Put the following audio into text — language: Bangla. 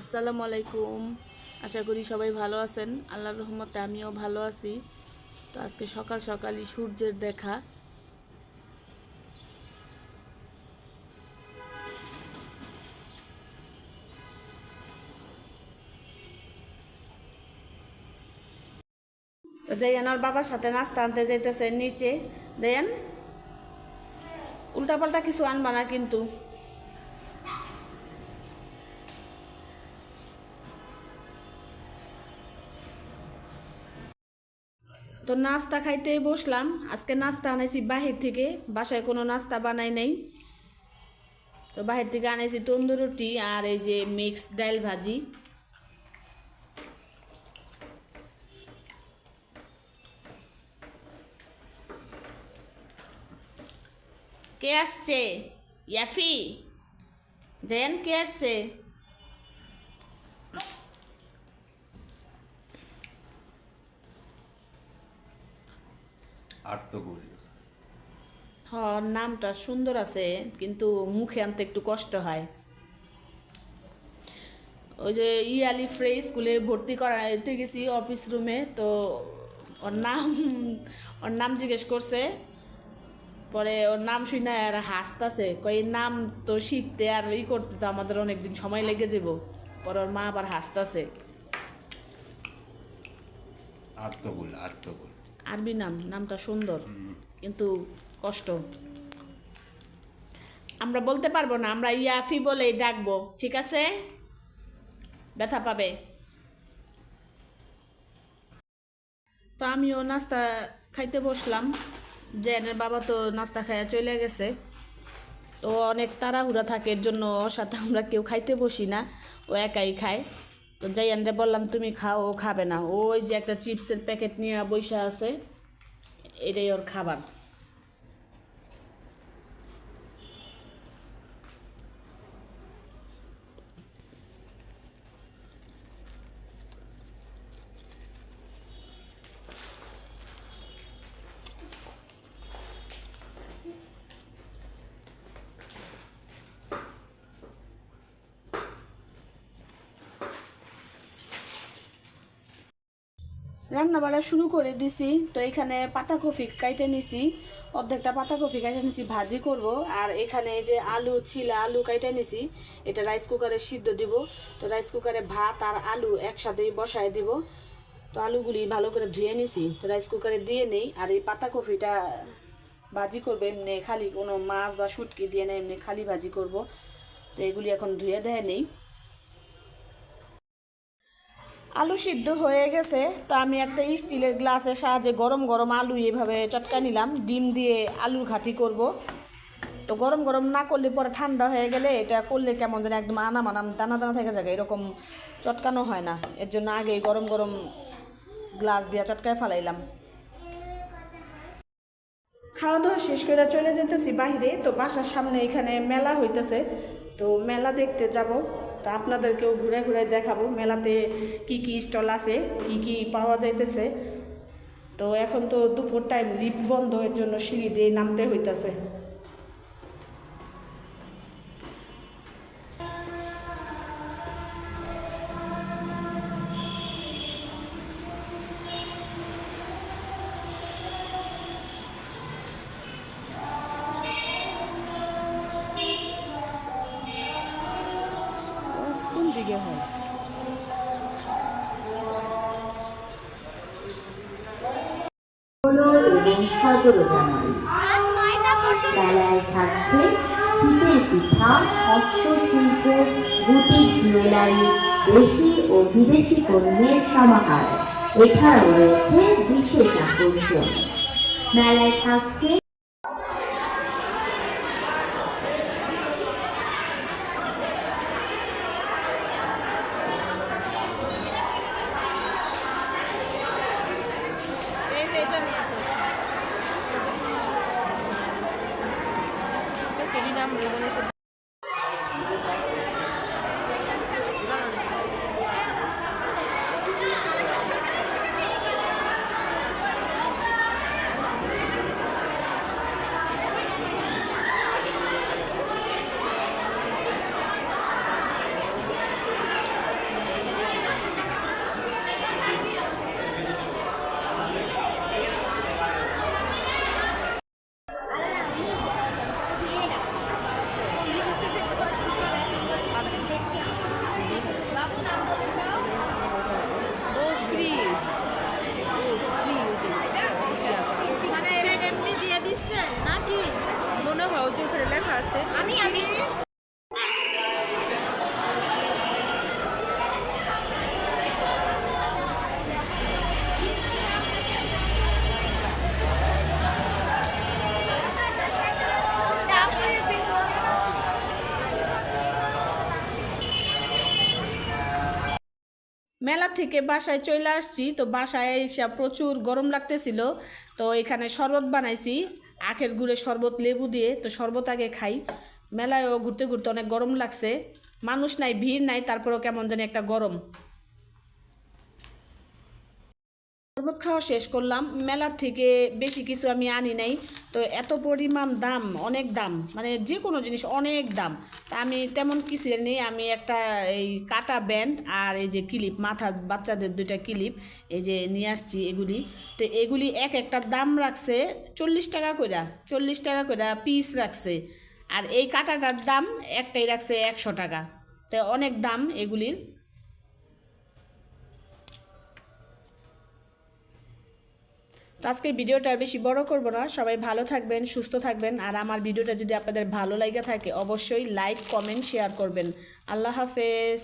আসসালামু আলাইকুম। আশা করি সবাই ভালো আছেন। আল্লাহর রহমতে আমিও ভালো আছি। তো আজকে সকাল সকালই সূর্যের দেখা। তো ওর বাবার সাথে নাস্তা আনতে যাইতেছে নিচে। যাইয়ান উল্টাপাল্টা কিছু আনবা না কিন্তু। তো নাস্তা খাইতেই বসলাম। আজকে নাস্তা আনাইছি বাহির থেকে। বাসায় কোনো নাস্তা বানাই নেই। তো বাহির থেকে আনাইছি তন্দুর রুটি আর এই যে মিক্স ডাল ভাজি। কে আসছে? ইয়াফি? জয়ান কে আসছে? আর্তগুড়ি হ নামটা সুন্দর আছে কিন্তু মুখে আনতে একটু কষ্ট হয়। ওই যে ইয়ালি ফ্রে স্কুলে ভর্তি করাতে গেছি অফিস রুমে তো ওর নাম ওর নাম জিজ্ঞেস করছে। পরে ওর নাম শুনে আর হাসতাছে কই নাম তো শিখতে আর ই করতে তো আমাদের অনেকদিন সময় লেগে যাব। পরে ওর মা আবার হাসতাছে। আর্তগুল আর্তগুল আরবি নাম, নামটা সুন্দর, কিন্তু কষ্ট। আমরা বলতে পারব না, আমরা ইয়াফি বলেই ডাকবো, ঠিক আছে? ব্যথা পাবে। তো আমিও নাস্তা খাইতে বসলাম। জেনের বাবা তো নাস্তা খাইয়া চলে গেছে। তো অনেক তাড়াহুড়া থাকে, এর জন্য ওর সাথে আমরা কেউ খাইতে বসি না, ও একাই খায়। তো জাইয়ানরে বললাম, তুমি খাও, ও খাবে না। ওই যে একটা চিপসের প্যাকেট নিয়ে বৈশা আছে, এটাই ওর খাবার। রান্না বাড়া শুরু করে দিছি। তো এখানে পাতাকপি কাইটে নিছি। অর্ধেকটা পাতাকপি কাইটে নিছি, ভাজি করব। আর এখানে যে আলু, ছিলা আলু কাইটে নিছি, এটা রাইস কুকারে সিদ্ধ দিব। তো রাইস কুকারে ভাত আর আলু একসাথেই বসায় দিব। তো আলুগুলি ভালো করে ধুয়ে নিছি। তো রাইস কুকারে দিয়ে নেই। আর এই পাতাকপিটা ভাজি করবে, এমনি খালি কোনো মাছ বা শুটকি দিয়ে না, এমনি খালি ভাজি করব। তো এগুলি এখন ধুয়ে দেয় নেই। আলু সিদ্ধ হয়ে গেছে, তো আমি একটা স্টিলের গ্লাসের সাহায্যে গরম গরম আলু এভাবে চটকা নিলাম, ডিম দিয়ে আলুর ঘাটি করব। তো গরম গরম না করলে পরে ঠান্ডা হয়ে গেলে এটা করলে কেমন যেন একদম আনাম আনাম, দানা দানা থেকে যাবে, এরকম চটকানো হয় না। এর জন্য আগেই গরম গরম গ্লাস দিয়ে চটকায় ফালাইলাম। খাওয়া দাওয়া শেষ করে চলে যেতেছি বাইরে তো বাসার সামনে এখানে মেলা হইতেছে, তো মেলা দেখতে যাব। তো আপনাদেরকেও ঘুরে ঘুরে দেখাবো মেলাতে কি কি স্টল আছে, কি কি পাওয়া যাইতেছে। তো এখন তো দুপুর টাইম লিপ বন্ধ, এর জন্য সিঁড়ি দিয়ে নামতে হইতেছে। সদর মেলায় থাকছে শীতের পিঠা হস্তশিল্প বুটিক জুয়েলারি দেশি ও বিদেশি পণ্যের সমাহার। এছাড়াও রয়েছে বিশেষ আকর্ষণ। মেলায় থাকছে নাম বলে তো মেলা থেকে বাসায় চলে আসছি। তো বাসায় এসে প্রচুর গরম লাগতেছিল। তো এখানে শরবত বানাইছি। আখের গুড়ে শরবত, লেবু দিয়ে। তো শরবত আগে খাই। মেলায়ও ঘুরতে ঘুরতে অনেক গরম লাগছে। মানুষ নাই, ভিড় নাই, তারপরেও কেমন জানি একটা গরম শরবত খাওয়া শেষ করলাম। মেলার থেকে বেশি কিছু আমি আনি নাই। তো এত পরিমাণ দাম, অনেক দাম মানে যে কোনো জিনিস অনেক দাম। তা আমি তেমন কিছু নেই। আমি একটা এই কাটা ব্যান্ড আর এই যে ক্লিপ, মাথা, বাচ্চাদের দুইটা ক্লিপ, এই যে নিয়ে আসছি এগুলি। তো এগুলি এক একটা দাম রাখছে চল্লিশ টাকা কইরা, চল্লিশ টাকা কইরা পিস রাখছে। আর এই কাটাটার দাম একটাই রাখছে একশো টাকা। তো অনেক দাম এগুলির। তো আজকের ভিডিওটা বেশি বড় করব না। সবাই ভালো থাকবেন, সুস্থ থাকবেন। আর আমার ভিডিওটা যদি আপনাদের ভালো লাগে থাকে, অবশ্যই লাইক কমেন্ট শেয়ার করবেন। আল্লাহ হাফেজ।